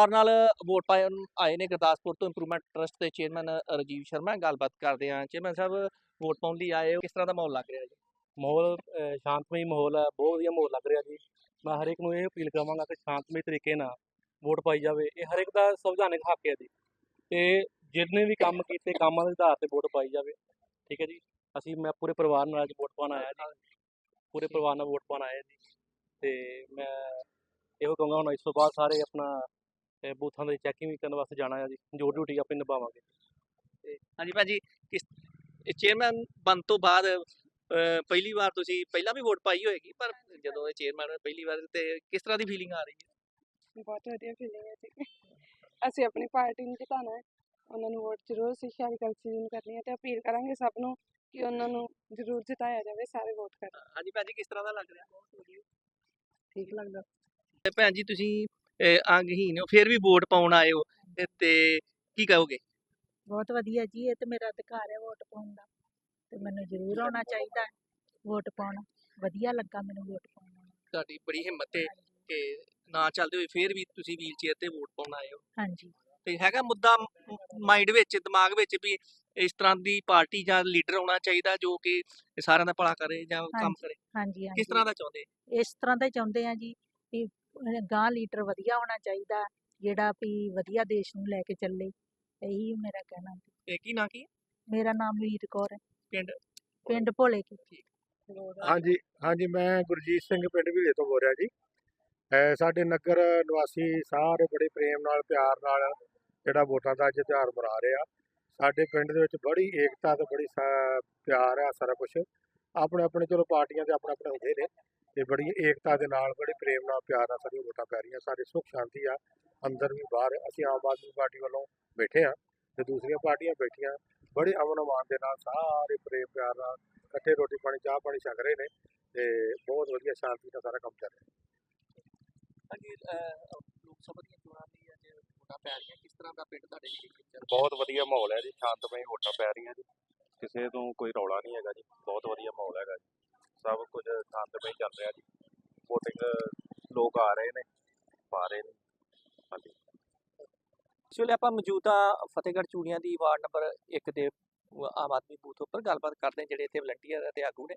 ਪਰਿਵਾਰ ਨਾਲ ਵੋਟ ਪਾਉਣ ਆਏ ਨੇ ਗੁਰਦਾਸਪੁਰ ਤੋਂ ਇੰਪਰੂਵਮੈਂਟ ਟਰਸਟ ਦੇ ਚੇਅਰਮੈਨ ਰਜੀਵ ਸ਼ਰਮਾ ਗੱਲਬਾਤ ਕਰਦੇ ਹਾਂ। ਚੇਅਰਮੈਨ ਸਾਹਿਬ ਵੋਟ ਪਾਉਣ ਲਈ ਆਏ ਹੋ ਕਿਸ ਤਰ੍ਹਾਂ ਦਾ ਮਾਹੌਲ ਲੱਗ ਰਿਹਾ ਜੀ? ਮਾਹੌਲ ਸ਼ਾਂਤਮਈ ਮਾਹੌਲ ਹੈ ਬਹੁਤ ਵਧੀਆ ਮਾਹੌਲ ਲੱਗ ਰਿਹਾ ਜੀ। ਮੈਂ ਹਰ ਇੱਕ ਨੂੰ ਇਹ ਅਪੀਲ ਕਰਾਂਗਾ ਕਿ ਸ਼ਾਂਤਮਈ ਤਰੀਕੇ ਨਾਲ ਵੋਟ ਪਾਈ ਜਾਵੇ। ਇਹ ਹਰ ਇੱਕ ਦਾ ਸੰਵਿਧਾਨਕ ਹੱਕ ਹੈ ਜੀ। ਤੇ ਜਿੰਨੇ ਵੀ ਕੰਮ ਕੀਤੇ ਕੰਮਾਂ ਦੇ ਆਧਾਰ ਤੇ ਵੋਟ ਪਾਈ ਜਾਵੇ ਠੀਕ ਹੈ ਜੀ? ਅਸੀਂ ਮੈਂ ਪੂਰੇ ਪਰਿਵਾਰ ਨਾਲ ਅੱਜ ਵੋਟ ਪਾਉਣ ਆਇਆ ਜੀ। ਪੂਰੇ ਪਰਿਵਾਰ ਨਾਲ ਵੋਟ ਪਾਉਣ ਆਇਆ ਜੀ। ਤੇ ਮੈਂ ਇਹੋ ਕਹੂੰਗਾ ਹੁਣ ਇਸ ਤੋਂ ਬਾਅਦ ਸਾਰੇ ਆਪਣਾ ਇਹ ਬੂਥਾਂ ਦੀ ਚੈਕਿੰਗ ਵੀ ਕਰਨ ਵਾਸਤੇ ਜਾਣਾ ਹੈ ਜੀ। ਜੋ ਡਿਊਟੀ ਆਪਣੀ ਨਿਭਾਵਾਂਗੇ। ਤੇ ਹਾਂਜੀ ਭਾਜੀ ਕਿਸ ਚੇਅਰਮੈਨ ਬਣ ਤੋਂ ਬਾਅਦ ਪਹਿਲੀ ਵਾਰ ਤੁਸੀਂ ਪਹਿਲਾਂ ਵੀ ਵੋਟ ਪਾਈ ਹੋਏਗੀ ਪਰ ਜਦੋਂ ਇਹ ਚੇਅਰਮੈਨ ਪਹਿਲੀ ਵਾਰ ਤੇ ਕਿਸ ਤਰ੍ਹਾਂ ਦੀ ਫੀਲਿੰਗ ਆ ਰਹੀ ਹੈ? ਬਹੁਤ ਵਧੀਆ ਫੀਲਿੰਗ ਹੈ ਜੀ। ਅਸੀਂ ਆਪਣੀ ਪਾਰਟੀ ਨੂੰ ਜਿਤਾਉਣਾ ਹੈ। ਉਹਨਾਂ ਨੂੰ ਵੋਟ ਜ਼ਰੂਰ ਅਸੀਂ ਸ਼ਾਮਿਲ ਨੂੰ ਕਰਨੀ ਹੈ ਤੇ ਅਪੀਲ ਕਰਾਂਗੇ ਸਭ ਨੂੰ ਕਿ ਉਹਨਾਂ ਨੂੰ ਜ਼ਰੂਰ ਜਿਤਾਇਆ ਜਾਵੇ ਸਾਰੇ ਵੋਟ ਕਰਨ। ਹਾਂਜੀ ਭਾਜੀ ਕਿਸ ਤਰ੍ਹਾਂ ਦਾ ਲੱਗ ਰਿਹਾ? ਬਹੁਤ ਵਧੀਆ। ਠੀਕ ਲੱਗਦਾ। ਤੇ ਭੈਣ ਜੀ ਤੁਸੀਂ ਅੰਗਹੀਨ ਹੋ ਫਿਰ ਵੀ ਵੋਟ ਪਾਉਣ ਆਏ ਹੋ ਤੇ- ਕੀ ਕਹੋਗੇ? ਬਹੁਤ ਵਧੀਆ ਜੀ ਇਹ ਤੇ ਮੇਰਾ ਅਧਿਕਾਰ ਹੈ ਵੋਟ ਪਾਉਣ ਦਾ ਤੇ ਮੈਨੂੰ ਜ਼ਰੂਰ ਆਉਣਾ ਚਾਹੀਦਾ ਹੈ ਵੋਟ ਪਾਉਣ ਵਧੀਆ ਲੱਗਾ ਮੈਨੂੰ ਵੋਟ ਪਾਉਣਾ। ਤੁਹਾਡੀ ਬੜੀ ਹਿੰਮਤ ਹੈ ਕਿ ਨਾ ਚੱਲਦੇ ਹੋਏ ਫਿਰ ਵੀ ਤੁਸੀਂ ਵੀਲ ਚੇਅਰ ਤੇ ਵੋਟ ਪਾਉਣ ਆਏ ਹੋ। ਹਾਂਜੀ। ਤੇ ਹੈਗਾ ਮੁੱਦਾ ਮਾਈਂਡ ਵਿੱਚ ਦਿਮਾਗ ਵਿੱਚ ਵੀ ਇਸ ਤਰ੍ਹਾਂ ਦੀ ਪਾਰਟੀ ਜਾਂ ਲੀਡਰ ਆਉਣਾ ਚਾਹੀਦਾ ਜੋ ਕਿ ਸਾਰਿਆਂ ਦਾ ਭਲਾ ਕਰੇ ਜਾਂ ਕੰਮ ਹਾਂਜੀ, ਕਰੇ। ਹਾਂਜੀ ਕਿਸ ਤਰ੍ਹਾਂ ਹਾਂਜੀ। ਦਾ ਚਾਹੁੰਦੇ? ਇਸ ਤਰ੍ਹਾਂ ਦਾ ਹੀ ਚਾਹੁੰਦੇ ਆ ਜੀ ਵੀ ਗਾਂ ਲੀਡਰ ਵਧੀਆ ਹੋਣਾ ਚਾਹੀਦਾ ਜਿਹੜਾ ਵੀ ਵਧੀਆ ਦੇਸ਼ ਨੂੰ ਲੈ ਕੇ ਚੱਲੇ ਇਹੀ ਮੇਰਾ ਕਹਿਣਾ। ਇਹ ਕੀ ਨਾ ਕੀ ਮੇਰਾ ਨਾਮ ਵੀਰ ਕੌਰ ਹੈ। ਪਿੰਡ ਪਿੰਡ ਭੋਲੇ ਕੀ। ਹਾਂਜੀ ਹਾਂਜੀ ਮੈਂ ਗੁਰਜੀਤ ਸਿੰਘ ਪਿੰਡ ਵੀਲੇ ਤੋਂ ਬੋਲ ਰਿਹਾ ਜੀ। ਅਹ ਸਾਡੇ ਨਗਰ ਨਿਵਾਸੀ ਸਾਰੇ ਬੜੇ ਪ੍ਰੇਮ ਨਾਲ ਪਿਆਰ ਨਾਲ ਜਿਹੜਾ ਵੋਟਾਂ ਦਾ ਅੱਜ ਤਿਉਹਾਰ ਮਨਾ ਰਹੇ ਆ। ਸਾਡੇ ਪਿੰਡ ਦੇ ਵਿੱਚ ਬੜੀ ਏਕਤਾ ਤੇ ਬੜੀ ਸਾ- ਪਿਆਰ ਆ ਸਾਰਾ ਕੁਝ ਆਪਣੇ ਆਪਣੇ ਚਲੋ ਪਾਰਟੀਆਂ ਦੇ ਆਪਣੇ ਆਪਣੇ ਹੁੰਦੇ ਨੇ। ਤੇ ਬੜੀ ਏਕਤਾ ਦੇ ਨਾਲ ਬੜੇ ਪ੍ਰੇਮ ਨਾਲ ਪਿਆਰ ਨਾਲ ਸਾਡੀਆਂ ਵੋਟਾਂ ਪੈ ਰਹੀਆਂ ਸਾਰੇ ਸੁੱਖ ਸ਼ਾਂਤੀ ਆ ਅੰਦਰ ਵੀ ਬਾਹਰ ਅਸੀਂ ਆਮ ਆਦਮੀ ਪਾਰਟੀ ਵੱਲੋਂ ਬੈਠੇ ਆ ਤੇ ਦੂਸਰੀਆਂ ਪਾਰਟੀਆਂ ਬੈਠੀਆਂ ਬੜੇ ਅਮਨ ਅਮਾਨ ਦੇ ਨਾਲ ਸਾਰੇ ਪ੍ਰੇਮ ਪਿਆਰ ਨਾਲ ਇਕੱਠੇ ਰੋਟੀ ਪਾਣੀ ਚਾਹ ਪਾਣੀ ਛਕ ਰਹੇ ਨੇ ਤੇ ਬਹੁਤ ਵਧੀਆ ਸ਼ਾਂਤੀ ਨਾਲ ਸਾਰਾ ਕੰਮ ਚੱਲ ਰਿਹਾ। ਹਾਂਜੀ ਲੋਕ ਸਭਾ ਦੀਆਂ ਚੋਣਾਂ ਦੀ ਅੱਜ ਵੋਟਾਂ ਪੈ ਰਹੀਆਂ ਕਿਸ ਤਰ੍ਹਾਂ ਦਾ ਪਿੰਡ ਤੁਹਾਡੇ ਏਰੀਏ ਵਿੱਚ ਬਹੁਤ ਵਧੀਆ ਮਾਹੌਲ ਹੈ ਜੀ ਸ਼ਾਂਤਮਈ ਵੋਟਾਂ ਪੈ ਰਹੀਆਂ ਜੀ ਕਿਸੇ ਤੋਂ ਕੋਈ ਰੌਲਾ ਨਹੀਂ ਹੈਗਾ ਜੀ ਬਹੁਤ ਵਧੀਆ ਮਾਹੌਲ ਹੈਗਾ ਜੀ। ਸਭ ਕੁਝ ਸ਼ਾਂਤਮਈ ਚੱਲ ਰਿਹਾ ਜੀ। VOTING ਲੋਕ ਆ ਰਹੇ ਨੇ ਪਾ ਰਹੇ ਨੇ। ਹਾਂਜੀ। ਵੇਲੇ ਆਪਾਂ ਮੌਜੂਦਾ ਫਤਿਹਗੜ੍ਹ ਚੂੜੀਆਂ ਦੀ ਵਾਰਡ ਨੰਬਰ 1 ਦੇ ਆਮ ਆਦਮੀ ਬੂਥ ਉੱਪਰ। ਗੱਲਬਾਤ ਕਰਦੇ ਜਿਹੜੇ ਇੱਥੇ ਵਲੰਟੀਅਰ ਅਤੇ ਆਗੂ ਨੇ।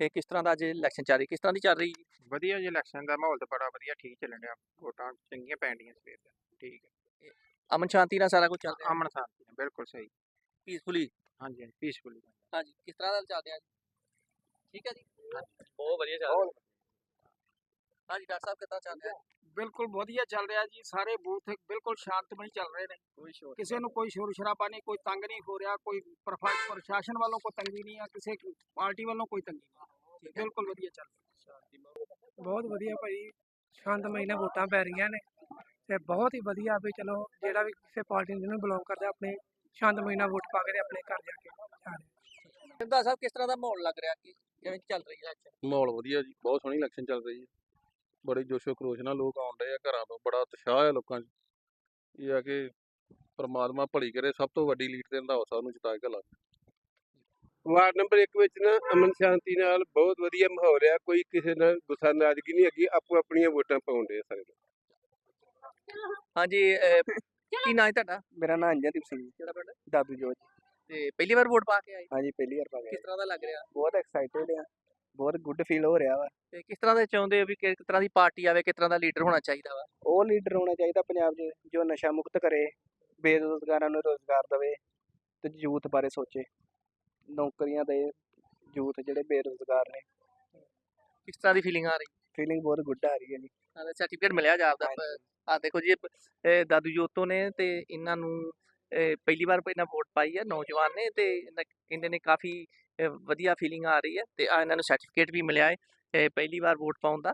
ਕਿ ਕਿਸ ਤਰ੍ਹਾਂ ਦਾ ਅੱਜ ਇਲੈਕਸ਼ਨ ਚੱਲ ਰਹੀ ਕਿਸ ਤਰ੍ਹਾਂ ਦੀ ਚੱਲ ਰਹੀ ਜੀ? ਵਧੀਆ ਜੀ ਇਲੈਕਸ਼ਨ ਦਾ ਮਾਹੌਲ ਤਾਂ ਬੜਾ ਵਧੀਆ ਠੀਕ ਚੱਲਣ ਡਿਆ। ਵੋਟਾਂ ਚੰਗੀਆਂ ਪੈਣ ਡੀਆਂ ਸਵੇਰ ਦਾ ਠੀਕ ਹੈ। ਅਮਨ ਸ਼ਾਂਤੀ ਨਾਲ ਸਾਰਾ ਕੁਝ ਚੱਲ ਰਿਹਾ। ਅਮਨ ਸ਼ਾਂਤੀ ਨਾਲ ਬਿਲਕੁਲ ਸਹੀ। ਪੀਸਫੁਲੀ ਹਾਂਜੀ ਹਾਂਜੀ ਪੀਸਫੁਲੀ ਹਾਂਜੀ ਕਿਸ ਤਰ੍ਹਾਂ ਦਾ ਚੱਲ ਰਿਹਾ ਜੀ? ਠੀਕ ਹੈ ਜੀ? ਬਹੁਤ ਵਧੀਆ ਚੱਲ ਰਿਹਾ। ਹਾਂਜੀ ਡਾਕਟਰ ਸਾਹਿਬ ਕਿੱਦਾਂ ਚੱਲ ਰਿਹਾ? ਬਿਲਕੁਲ ਵਧੀਆ ਚੱਲ ਰਿਹਾ ਜੀ ਸਾਰੇ ਬੂਥ ਬਿਲਕੁਲ ਸ਼ਾਂਤਮਈ ਚੱਲ ਰਹੇ ਨੇ। ਕੋਈ ਸ਼ੋਰ ਕਿਸੇ ਨੂੰ ਕੋਈ ਸ਼ੋਰ ਸ਼ਰਾਬਾ ਨਹੀਂ ਕੋਈ ਤੰਗ ਨਹੀਂ ਹੋ ਰਿਹਾ ਕੋਈ ਪ੍ਰਸ਼ਾਸਨ ਵੱਲੋਂ ਕੋਈ ਤੰਗੀ ਨਹੀਂ ਆ ਕਿਸੇ ਪਾਰਟੀ ਵੱਲੋਂ ਕੋਈ ਤੰਗੀ ਨਹੀਂ ਬਿਲਕੁਲ ਵਧੀਆ ਚੱਲ ਰਿਹਾ। ਬਹੁਤ ਵਧੀਆ ਭਾਈ ਸ਼ਾਂਤਮਈ ਨਾਲ ਵੋਟਾਂ ਪੈ ਰਹੀਆਂ ਨੇ ਤੇ ਬਹੁਤ ਹੀ ਵਧੀਆ ਵੀ ਚਲੋ ਜਿਹੜਾ ਵੀ ਕਿਸੇ ਪਾਰਟੀ ਨੂੰ ਬਿਲੋਂਗ ਕਰਦਾ ਆਪਣੇ ਸ਼ਾਂਤਮਈ ਨਾਲ ਵੋਟ ਪਾ ਕੇ ਆਪਣੇ ਘਰ ਜਾ ਕੇ ਜਾ ਰਿਹਾ। ਸਿੰਧਾ ਸਾਹਿਬ ਕਿਸ ਤਰ੍ਹਾਂ ਦਾ ਮਾਹੌਲ ਲੱਗ ਰਿਹਾ ਕਿ ਜਿਵੇਂ ਚੱਲ ਰਹੀ ਹੈ ਇਲੈਕਸ਼ਨ ਮਾਹੌਲ ਵਧੀਆ ਜੀ ਬਹੁਤ ਸੋਹਣੀ ਇਲੈਕਸ਼ਨ ਚੱਲ ਰਹੀ ਹੈ। ਬੜੇ ਜੋਸ਼ੋ ਖਰੋਸ਼ ਨਾਲ ਲੋਕ ਆਉਣ ਡਏ ਆ ਘਰਾਂ ਤੋਂ ਬੜਾ ਉਤਸ਼ਾਹ ਹੈ ਲੋਕਾਂ 'ਚ। ਇਹ ਆ ਕਿ ਪਰਮਾਤਮਾ ਭਲੀ ਕਰੇ ਸਭ ਤੋਂ ਵੱਡੀ ਲੀਡ ਤੇ ਰੰਧਾਵਾ ਸਾਹਿਬ ਨੂੰ ਜਿਤਾ ਕੇ ਲਾ ਵਾਰਡ ਨੰਬਰ 1 ਵਿੱਚ ਨਾ ਅਮਨ ਸ਼ਾਂਤੀ ਨਾਲ ਬਹੁਤ ਵਧੀਆ ਮਾਹੌਲ ਆ ਕੋਈ ਕਿਸੇ ਨਾਲ ਗੁੱਸਾ ਨਾਰਾਜ਼ਗੀ ਨਹੀਂ ਹੈਗੀ ਆਪੋ ਆਪਣੀਆਂ ਵੋਟਾਂ ਪਾਉਂਦੇ ਆ ਸਾਰੇ ਹਾਂਜੀ ਅਹ, ਕੀ ਨਾਂ ਹੈ ਤੁਹਾਡਾ? ਮੇਰਾ ਨਾਮ ਅੰਜਨਦੀਪ ਸਿੰਘ ਜੀ। ਕਿਹੜਾ ਪਿੰਡ? ਦਾਦੂ ਜੋਤ ਤੇ ਪਹਿਲੀ ਵਾਰ ਵੋਟ ਪਾ ਕੇ ਆਏ? ਹਾਂਜੀ ਪਹਿਲੀ ਵਾਰ ਪਾ ਕਿਸ ਤਰ੍ਹਾਂ ਦਾ ਲੱਗ ਰਿਹਾ? ਬਹੁਤ ਐਕਸਾਈਟਡ ਆ। ਬਹੁਤ ਗੁੱਡ ਫੀਲ ਹੋ ਰਿਹਾ ਵਾ। ਤੇ ਕਿਸ ਤਰ੍ਹਾਂ ਦੇ ਚਾਹੁੰਦੇ ਹੋ ਵੀ ਕਿਸ ਤਰ੍ਹਾਂ ਦੀ ਪਾਰਟੀ ਆਵੇ ਕਿਸ ਤਰ੍ਹਾਂ ਦਾ ਲੀਡਰ ਹੋਣਾ ਚਾਹੀਦਾ ਵਾ? ਉਹ ਲੀਡਰ ਹੋਣਾ ਚਾਹੀਦਾ ਪੰਜਾਬ 'ਚ ਜੋ ਨਸ਼ਾ ਮੁਕਤ ਕਰੇ ਬੇਰੁਜ਼ਗਾਰਾਂ ਨੂੰ ਰੋਜ਼ਗਾਰ ਦੇਵੇ ਤੇ ਯੂਥ ਬਾਰੇ ਸੋਚੇ। ਨੌਕਰੀਆਂ ਦੇ ਯੂਥ ਜਿਹੜੇ ਬੇਰੁਜ਼ਗਾਰ ਨੇ। ਕਿਸ ਤਰ੍ਹਾਂ ਦੀ ਫੀਲਿੰਗ ਆ ਰਹੀ? ਫੀਲਿੰਗ ਬਹੁਤ ਗੁੱਡ ਆ ਰਹੀ ਹੈ ਜੀ। ਸਰਟੀਫਿਕੇਟ ਮਿਲਿਆ ਜਾਪਦਾ। ਆ ਦੇਖੋ ਜੀ ਇਹ, ਦਾਦੂ ਜੋਤੋ ਨੇ ਤੇ ਇਹਨਾਂ ਨੂੰ ਪਹਿਲੀ ਵਾਰ ਇਹਨਾਂ ਵੋਟ ਪਾਈ ਹੈ ਨੌਜਵਾਨ ਨੇ ਤੇ ਇਹਨਾਂ- ਕਹਿੰਦੇ ਨੇ ਕਾਫੀ ਇਹ, ਵਧੀਆ ਫੀਲਿੰਗ ਆ ਰਹੀ ਹੈ ਤੇ ਆ ਇਹਨਾਂ ਨੂੰ ਸਰਟੀਫਿਕੇਟ ਵੀ ਮਿਲਿਆ ਹੈ ਇਹ ਪਹਿਲੀ ਵਾਰ ਵੋਟ ਪਾਉਣ ਦਾ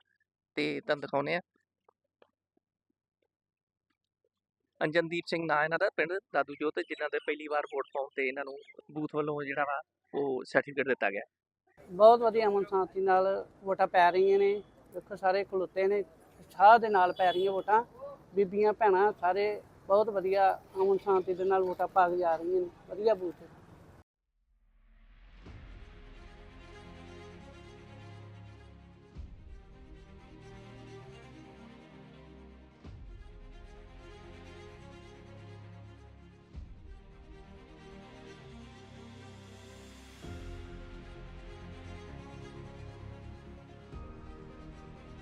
ਤੇ ਤੁਹਾਨੂੰ ਦਿਖਾਉਨੇ ਆ ਅੰਜਨਦੀਪ ਸਿੰਘ ਨਾਂ ਇਹਨਾਂ ਦਾ ਪਿੰਡ ਦਾਦੂ ਜੋਤ ਜਿਨ੍ਹਾਂ ਦੇ ਪਹਿਲੀ ਵਾਰ ਵੋਟ ਪਾਉਣ ਤੇ ਇਹਨਾਂ ਨੂੰ ਬੂਥ ਵੱਲੋਂ ਜਿਹੜਾ ਵਾ ਉਹ ਸਰਟੀਫਿਕੇਟ ਦਿੱਤਾ ਗਿਆ। ਬਹੁਤ ਵਧੀਆ ਅਮਨ ਸ਼ਾਂਤੀ ਨਾਲ ਵੋਟਾਂ ਪੈ ਰਹੀਆਂ ਨੇ ਦੇਖੋ ਸਾਰੇ ਖਲੋਤੇ ਨੇ ਉਤਸ਼ਾਹ ਦੇ ਨਾਲ ਪੈ ਰਹੀਆਂ ਵੋਟਾਂ ਬੀਬੀਆਂ ਭੈਣਾਂ ਸਾਰੇ ਬਹੁਤ ਵਧੀਆ ਅਮਨ ਸ਼ਾਂਤੀ ਦੇ ਨਾਲ ਵੋਟਾਂ ਪਾ ਕੇ ਜਾ ਰਹੀਆਂ ਨੇ ਵਧੀਆ ਬੂਥ